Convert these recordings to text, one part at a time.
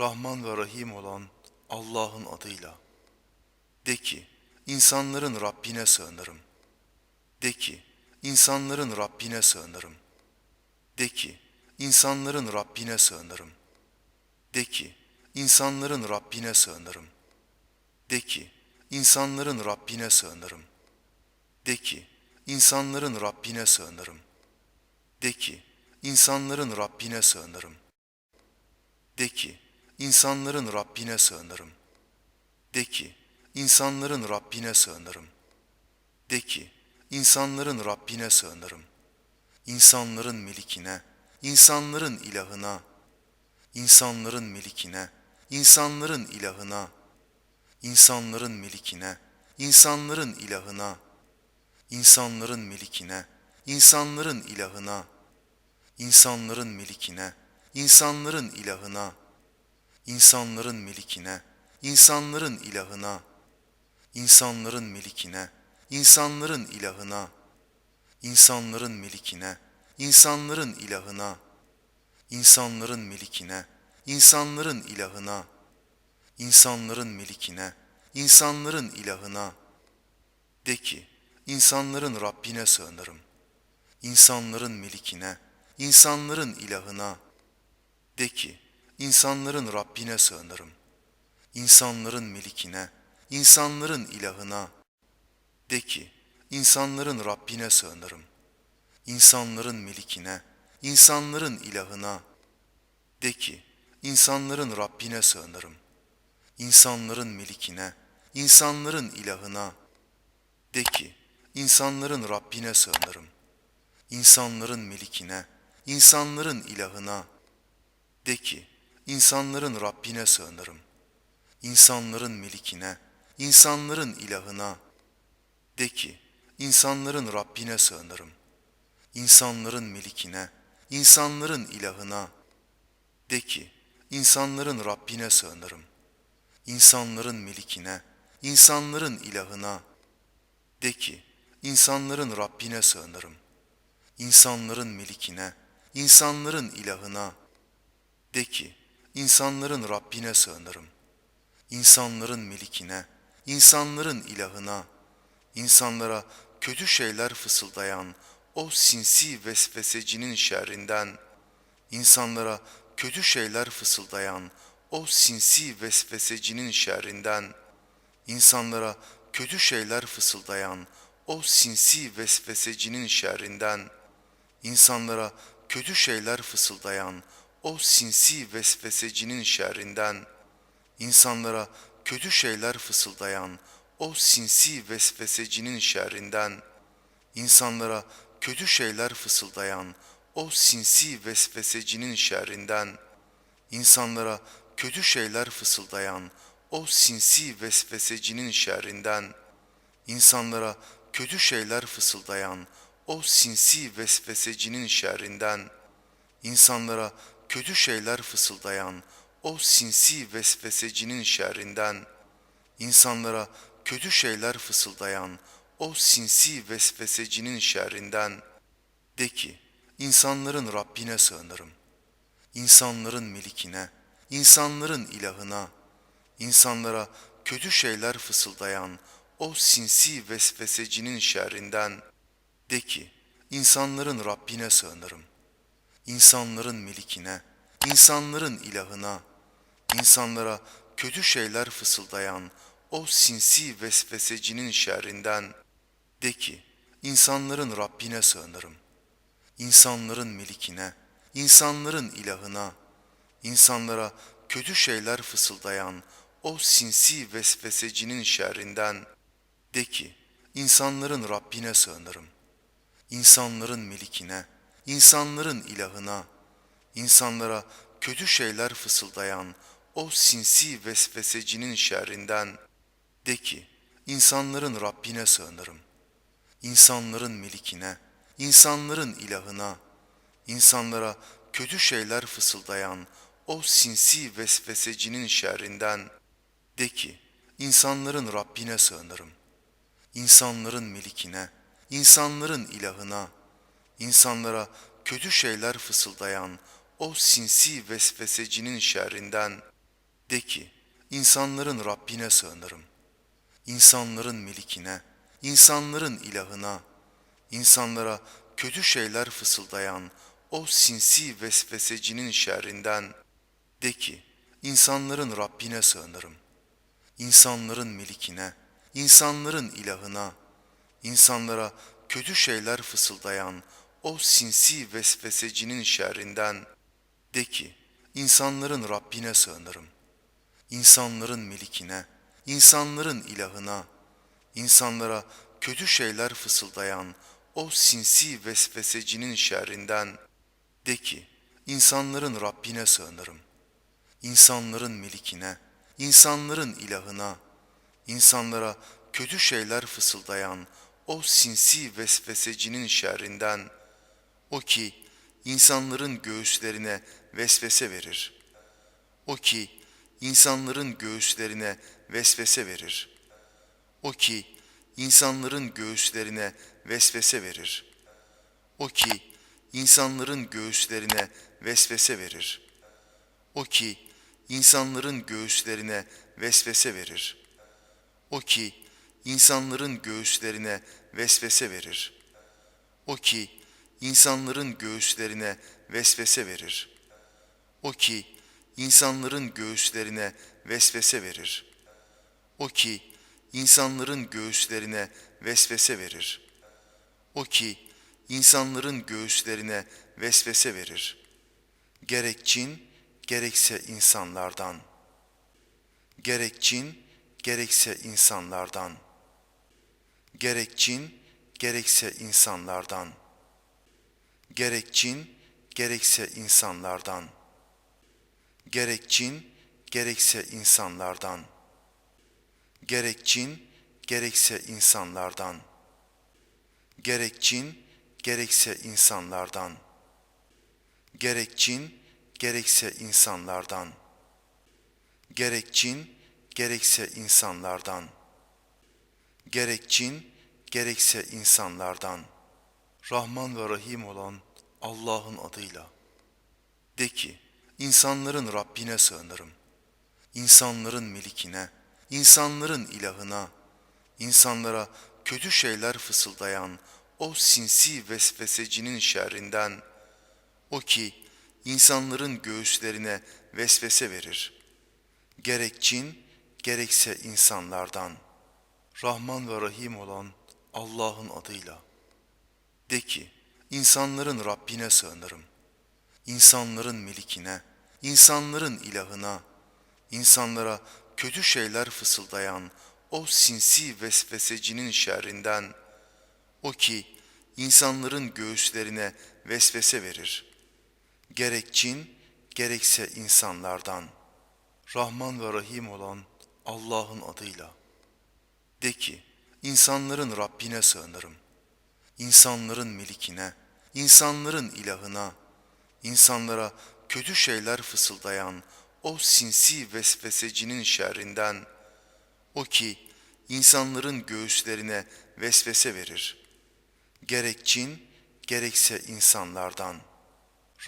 Rahman ve Rahim olan Allah'ın adıyla. De ki, insanların Rabbine sığınırım. De ki, insanların Rabbine sığınırım. De ki, insanların Rabbine sığınırım. De ki, insanların Rabbine sığınırım. De ki, insanların Rabbine sığınırım. De ki, insanların Rabbine sığınırım. De ki, insanların Rabbine sığınırım. De ki, insanların Rabbine sığınırım. De ki, insanların Rabbine sığınırım. De ki, insanların Rabbine sığınırım. İnsanların melikine, insanların ilahına, insanların melikine, insanların ilahına, insanların melikine, insanların ilahına, insanların melikine, insanların ilahına, insanların melikine, insanların ilahına, insanların melikine, insanların ilahına, insanların melikine, insanların ilahına, insanların melikine, insanların ilahına, insanların melikine, insanların ilahına, insanların melikine, insanların ilahına, de ki, insanların Rabbine sığınırım. İnsanların melikine, insanların ilahına, de ki, insanların Rabbine sığınırım. İnsanların melikine, insanların ilahına, de ki, insanların Rabbine sığınırım. İnsanların melikine, insanların ilahına, de ki, insanların Rabbine sığınırım. İnsanların melikine, insanların ilahına, de ki, insanların Rabbine sığınırım. İnsanların melikine, insanların ilahına, de ki, insanların Rabbine sığınırım. İnsanların melikine, insanların ilahına, de ki, insanların Rabbine sığınırım. İnsanların melikine, insanların ilahına, de ki, insanların Rabbine sığınırım. İnsanların melikine, insanların ilahına, de ki, insanların Rabbine sığınırım. İnsanların melikine, insanların ilahına, de ki, insanların Rabbine sığınırım. İnsanların melikine, insanların ilahına, insanlara kötü şeyler fısıldayan o sinsi vesvesecinin şerrinden, insanlara kötü şeyler fısıldayan o sinsi vesvesecinin şerrinden, insanlara kötü şeyler fısıldayan o sinsi vesvesecinin şerrinden, insanlara kötü şeyler fısıldayan o sinsi vesvesecinin şerrinden, insanlara kötü şeyler fısıldayan o sinsi vesvesecinin şerrinden, insanlara kötü şeyler fısıldayan o sinsi vesvesecinin şerrinden, insanlara kötü şeyler fısıldayan o sinsi vesvesecinin şerrinden, insanlara kötü şeyler fısıldayan o sinsi vesvesecinin şerrinden, insanlara kötü şeyler fısıldayan o sinsi vesvesecinin şerrinden, insanlara kötü şeyler fısıldayan o sinsi vesvesecinin şerrinden, de ki, insanların Rabbine sığınırım. İnsanların melikine, insanların ilahına, insanlara kötü şeyler fısıldayan o sinsi vesvesecinin şerrinden, de ki, insanların Rabbine sığınırım. İnsanların melikine, insanların ilahına, insanlara kötü şeyler fısıldayan o sinsi vesvesecinin şerrinden, de ki, insanların Rabbine sığınırım. İnsanların melikine, insanların ilahına, insanlara kötü şeyler fısıldayan o sinsi vesvesecinin şerrinden, de ki, insanların Rabbine sığınırım. İnsanların melikine, insanların ilahına, insanlara kötü şeyler fısıldayan o sinsi vesvesecinin şerrinden, de ki, insanların Rabbine sığınırım. İnsanların melikine, insanların ilahına, insanlara kötü şeyler fısıldayan o sinsi vesvesecinin şerrinden, de ki, insanların Rabbine sığınırım. İnsanların melikine, insanların ilahına, insanlara kötü şeyler fısıldayan o sinsi vesvesecinin şerrinden, De ki, insanların Rabbine sığınırım. İnsanların melikine, insanların ilahına, insanlara kötü şeyler fısıldayan o sinsi vesvesecinin şerrinden de ki, insanların Rabbine sığınırım. İnsanların melikine, insanların ilahına, insanlara kötü şeyler fısıldayan o sinsi vesvesecinin şerrinden de ki, insanların Rabbine sığınırım. İnsanların melikine, insanların ilahına, insanlara kötü şeyler fısıldayan o sinsi vesvesecinin şerrinden de ki, insanların Rabbine sığınırım. İnsanların melikine, insanların ilahına, insanlara kötü şeyler fısıldayan o sinsi vesvesecinin şerrinden, o ki insanların göğüslerine vesvese verir. O ki insanların göğüslerine vesvese verir. O ki insanların göğüslerine vesvese verir. O ki insanların göğüslerine vesvese verir. O ki insanların göğüslerine vesvese verir. O ki insanların göğüslerine vesvese verir. O ki insanların göğüslerine vesvese verir. O ki insanların göğüslerine vesvese verir. O ki insanların göğüslerine vesvese verir. O ki insanların göğüslerine vesvese verir. Gerek cin, gerekse insanlardan. Gerek cin, gerekse insanlardan. Gerek cin, gerekse insanlardan. Gerek cin, gerekse insanlardan. Gerek cin, gerekse insanlardan. Gerek cin, gerekse insanlardan. Gerek cin, gerekse insanlardan. Gerek cin, gerekse insanlardan. Gerek cin, gerekse insanlardan. Gerek cin, gerekse insanlardan. Rahman ve Rahim olan Allah'ın adıyla. De ki, insanların Rabbine sığınırım. İnsanların melikine, insanların ilahına, insanlara kötü şeyler fısıldayan o sinsi vesvesecinin şerrinden, o ki insanların göğüslerine vesvese verir. Gerek cin, gerekse insanlardan. Rahman ve Rahim olan Allah'ın adıyla. De ki, insanların Rabbine sığınırım. İnsanların melikine, insanların ilahına, insanlara kötü şeyler fısıldayan o sinsi vesvesecinin şerrinden, o ki insanların göğüslerine vesvese verir. Gerek cin, gerekse insanlardan. Rahman ve Rahim olan Allah'ın adıyla. De ki, insanların Rabbine sığınırım. İnsanların melikine, insanların ilahına, insanlara kötü şeyler fısıldayan o sinsi vesvesecinin şerrinden, o ki insanların göğüslerine vesvese verir. Gerek cin, gerekse insanlardan.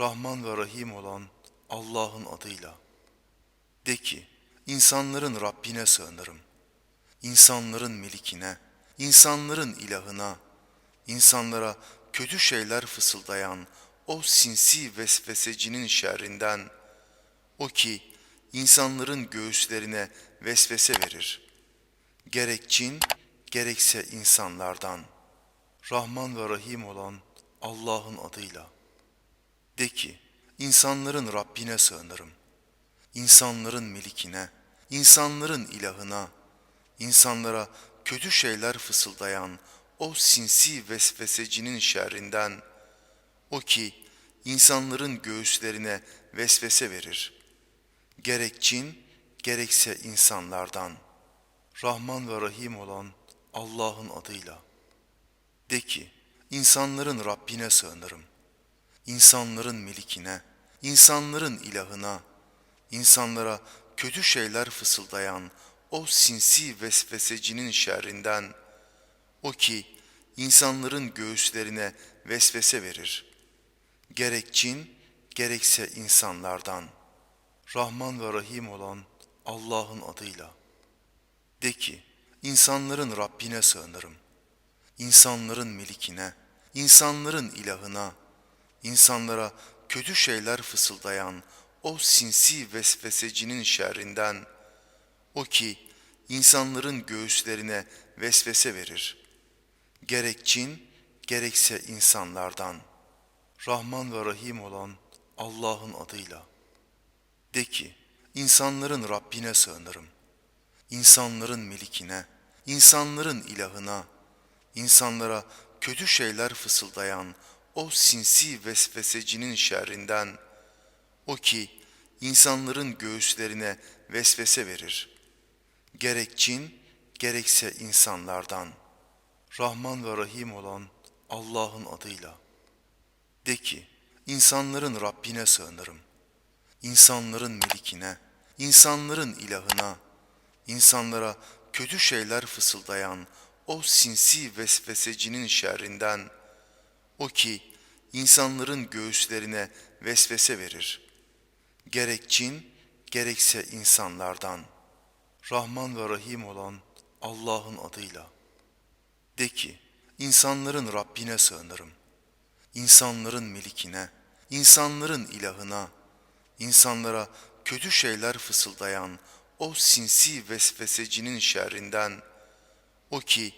Rahman ve Rahim olan Allah'ın adıyla. De ki, insanların Rabbine sığınırım. İnsanların melikine, insanların ilahına, insanlara kötü şeyler fısıldayan o sinsi vesvesecinin şerrinden, o ki insanların göğüslerine vesvese verir. Gerek cin, gerekse insanlardan. Rahman ve Rahim olan Allah'ın adıyla. De ki, insanların Rabbine sığınırım. İnsanların melikine, insanların ilahına, insanlara kötü şeyler fısıldayan o sinsi vesvesecinin şerrinden, o ki insanların göğüslerine vesvese verir. Gerek cin, gerekse insanlardan. Rahman ve Rahim olan Allah'ın adıyla. De ki, insanların Rabbine sığınırım. İnsanların melikine, insanların ilahına, insanlara kötü şeyler fısıldayan o sinsi vesvesecinin şerrinden, o ki insanların göğüslerine vesvese verir. Gerek cin, gerekse insanlardan. Rahman ve Rahim olan Allah'ın adıyla. De ki, insanların Rabbine sığınırım. İnsanların melikine, insanların ilahına, insanlara kötü şeyler fısıldayan o sinsi vesvesecinin şerrinden, o ki insanların göğüslerine vesvese verir. Gerek cin, gerekse insanlardan. Rahman ve Rahim olan Allah'ın adıyla. De ki, insanların Rabbine sığınırım. İnsanların melikine, insanların ilahına, insanlara kötü şeyler fısıldayan o sinsi vesvesecinin şerrinden, o ki insanların göğüslerine vesvese verir. Gerek cin, gerekse insanlardan. Rahman ve Rahim olan Allah'ın adıyla. De ki, insanların Rabbine sığınırım. İnsanların melikine, insanların ilahına, insanlara kötü şeyler fısıldayan o sinsi vesvesecinin şerrinden, o ki insanların göğüslerine vesvese verir. Gerek cin, gerekse insanlardan. Rahman ve Rahim olan Allah'ın adıyla. De ki, insanların Rabbine sığınırım. İnsanların melikine, insanların ilahına, insanlara kötü şeyler fısıldayan o sinsi vesvesecinin şerrinden, o ki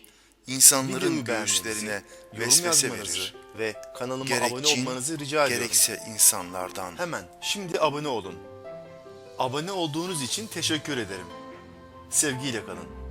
insanların göğüslerine vesvese verir. ve kanalıma Gerek abone cin, olmanızı rica ediyorum. gerekse insanlardan. Hemen şimdi abone olun. Abone olduğunuz için teşekkür ederim. Sevgiyle kalın.